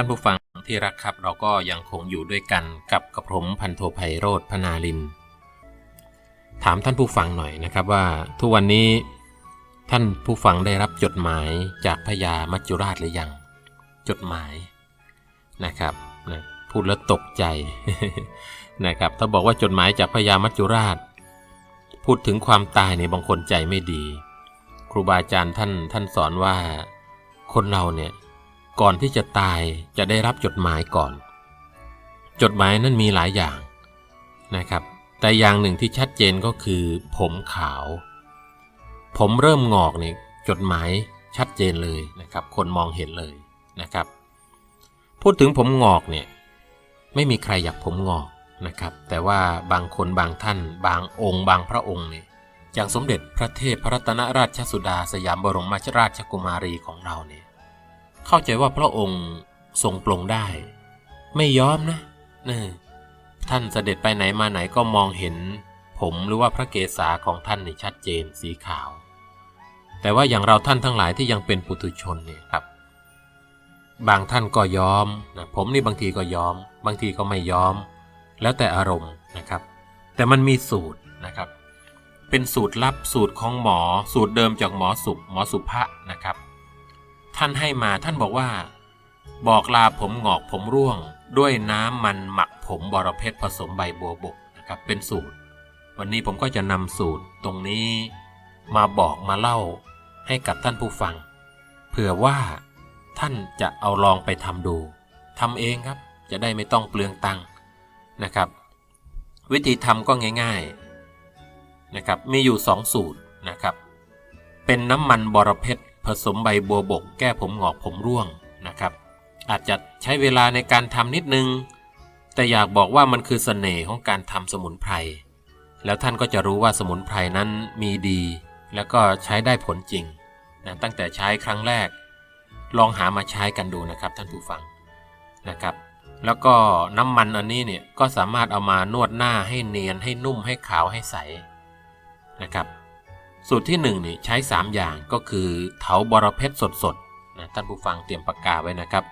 ท่านผู้ฟังที่รักครับเราก็ยังคงอยู่ด้วยกันกับกระผมพันโทไพโรธพนาลิน ถามท่านผู้ฟังหน่อยนะครับว่า ทุกวันนี้ท่านผู้ฟังได้รับจดหมายจากพญามัจจุราชหรือยัง จดหมายนะครับนะพูดแล้วตกใจนะครับถ้าบอกว่าจดหมายจากพญามัจจุราช พูดถึงความตายเนี่ยบางคนใจไม่ดี ครูบาอาจารย์ท่านท่านสอนว่าคนเราเนี่ย ก่อนที่จะตายจะได้รับจดหมายก่อน จดหมายนั้นมีหลายอย่างนะครับ แต่อย่างหนึ่งที่ชัดเจนก็คือ ผมขาว ผมเริ่มงอกเนี่ยจดหมายชัดเจนเลยนะครับ คนมองเห็นเลยนะครับ พูดถึงผมงอกเนี่ยไม่มีใครอยากผมงอกนะครับ แต่ว่าบางคนบางท่าน บางองค์ บางพระองค์เนี่ยอย่างสมเด็จพระเทพพระรัตนราชสุดาสยามบรมราชกุมารีของเราเนี่ย เข้าใจว่าพระองค์ทรงปลงได้ ไม่ยอมนะเนอท่านเสด็จไปไหนมาไหนก็มองเห็น ผมหรือว่าพระเกศาของท่านนี่ชัดเจนสีขาว แต่ว่าอย่างเราท่านทั้งหลายที่ยังเป็นปุถุชนเนี่ยครับ บางท่านก็ยอมนะผมนี่บางทีก็ยอม บางทีก็ไม่ยอม แล้วแต่อารมณ์นะครับ แต่มันมีสูตรนะครับ เป็นสูตรลับสูตรของหมอ สูตรเดิมจากหมอสุขหมอสุภะนะครับ ท่านให้มาท่านบอกว่า บอกลาผมหงอกผมร่วง ด้วยน้ำมันหมักผมบรเพชรผสมใบบัวบกนะครับเป็นสูตร วันนี้ผมก็จะนำสูตรตรงนี้มาบอกมาเล่าให้กับท่านผู้ฟัง เผื่อว่าท่านจะเอาลองไปทำดูทำเองครับจะได้ไม่ต้องเปลืองตังค์นะครับ วิธีทำก็ง่ายๆนะครับมีอยู่สองสูตรนะครับ เป็นน้ำมันบรเพชร ผสมใบบัวบก แก้ผมหงอกผมร่วงนะครับ อาจจะใช้เวลาในการทำนิดนึง แต่อยากบอกว่ามันคือเสน่ห์ของการทำสมุนไพร แล้วท่านก็จะรู้ว่าสมุนไพรนั้นมีดี แล้วก็ใช้ได้ผลจริงนะตั้งแต่ใช้ครั้งแรก ลองหามาใช้กันดูนะครับท่านผู้ฟังนะครับ แล้วก็น้ำมันอันนี้เนี่ยก็สามารถเอามานวดหน้าให้เนียนให้นุ่มให้ขาวให้ใสนะครับ สูตรที่1นี่ใช้ 3 อย่างก็คือเถาบอรเพ็ดสดๆนะท่านผู้ฟังเตรียมปากกาไว้นะครับ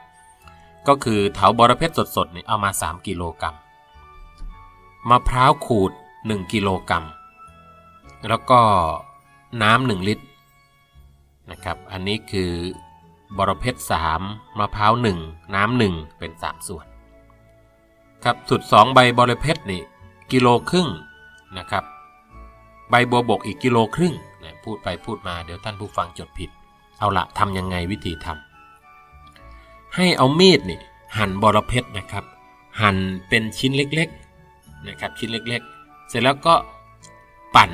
ก็คือเถาบอรเพ็ดสดๆนี่เอามา 3 กิโลกรัมมะพร้าวขูด 1 กิโลกรัมแล้วก็น้ำ1ลิตรนะครับอันนี้คือบอรเพ็ด3มะพร้าว 1 น้ำ1เป็น 3 ส่วน ครับสุด 2 ใบบอรเพ็ดนี่กิโลครึ่งนะครับ ใบบัวบกอีกกิโลครึ่งนะพูดไปพูดมาเดี๋ยวท่านผู้ฟังจดผิด เอาละทำยังไงวิธีทำให้เอามีดนี่หั่นบอระเพ็ดนะครับ หั่นเป็นชิ้นเล็กๆนะครับชิ้นเล็กๆ เสร็จแล้วก็ปั่น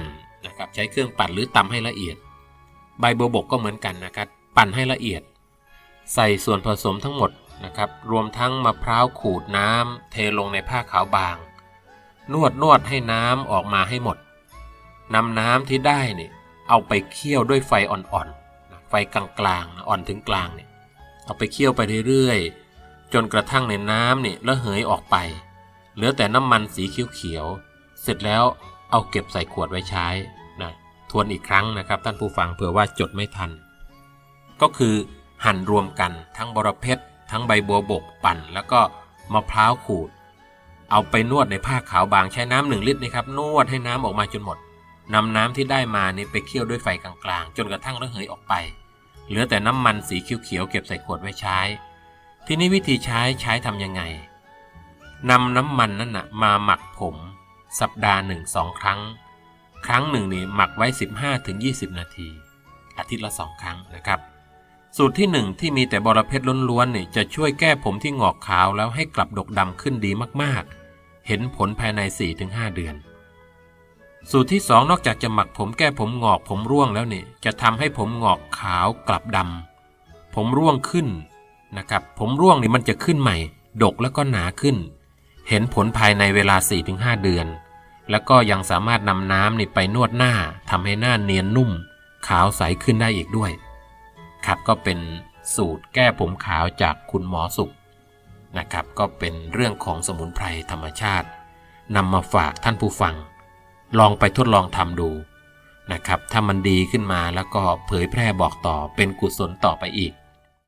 นะครับใช้เครื่องปั่นหรือตำให้ละเอียด ใบบัวบกก็เหมือนกันนะครับ ปั่นให้ละเอียด ใส่ส่วนผสมทั้งหมดนะครับ รวมทั้งมะพร้าวขูดน้ำเทลงในผ้าขาวบาง นวดนวดให้น้ำออกมาให้หมด นำน้ำที่ได้เนี่ยเอาไปเคี่ยวด้วยไฟอ่อนๆ ไฟกลางๆ อ่อนถึงกลางเนี่ยเอาไปเคี่ยวไปเรื่อยๆ จนกระทั่งในน้ำเนี่ยระเหยออกไป เหลือแต่น้ำมันสีเขียวๆ เสร็จแล้วเอาเก็บใส่ขวดไว้ใช้นะทวนอีกครั้งนะครับ ท่านผู้ฟังเผื่อว่าจดไม่ทัน ก็คือหั่นรวมกันทั้งบรเพชรทั้งใบบัวบกปั่น แล้วก็มะพร้าวขูด เอาไปนวดในผ้าขาวบางใช้น้ำหนึ่งลิตรนะครับนวดให้น้ำออกมาจนหมด นำน้ำที่ได้มานี่ไปเคี่ยวด้วยไฟกลางๆ จนกระทั่งระเหยออกไป เหลือแต่น้ำมันสีเขียวๆเก็บใส่ขวดไว้ใช้ ทีนี้วิธีใช้ใช้ทำยังไงนำน้ำมันนั่นนะมาหมักผม สัปดาห์หนึ่งสองครั้ง ครั้งหนึ่งนี่หมักไว้ 15-20 นาที อาทิตย์ละสองครั้งนะครับ สูตรที่หนึ่งที่มีแต่บรเพชรล้วนๆนี่จะช่วยแก้ผมที่งอกขาวแล้วให้กลับดกดำขึ้นดีมากๆ เห็นผลภายใน 4-5 เดือน สูตรที่2นอกจากจะหมักผมแก้ผมงอกผมร่วงแล้วนี่จะทำให้ผมงอกขาวกลับดำผมร่วงขึ้นนะครับผมร่วงนี่มันจะขึ้นใหม่ ดกแล้วก็หนาขึ้น เห็นผลภายในเวลา 4-5 เดือน แล้วก็ยังสามารถนำน้ำนี่ไปนวดหน้าทำให้หน้าเนียนนุ่ม ขาวใสขึ้นได้อีกด้วย ครับก็เป็นสูตรแก้ผมขาวจากคุณหมอสุขนะครับ ก็เป็นเรื่องของสมุนไพรธรรมชาตินำมาฝากท่านผู้ฟัง ลองไปทดลองทำดูนะครับ ถ้ามันดีขึ้นมาแล้วก็เผยแพร่บอกต่อเป็นกุศลต่อไปอีก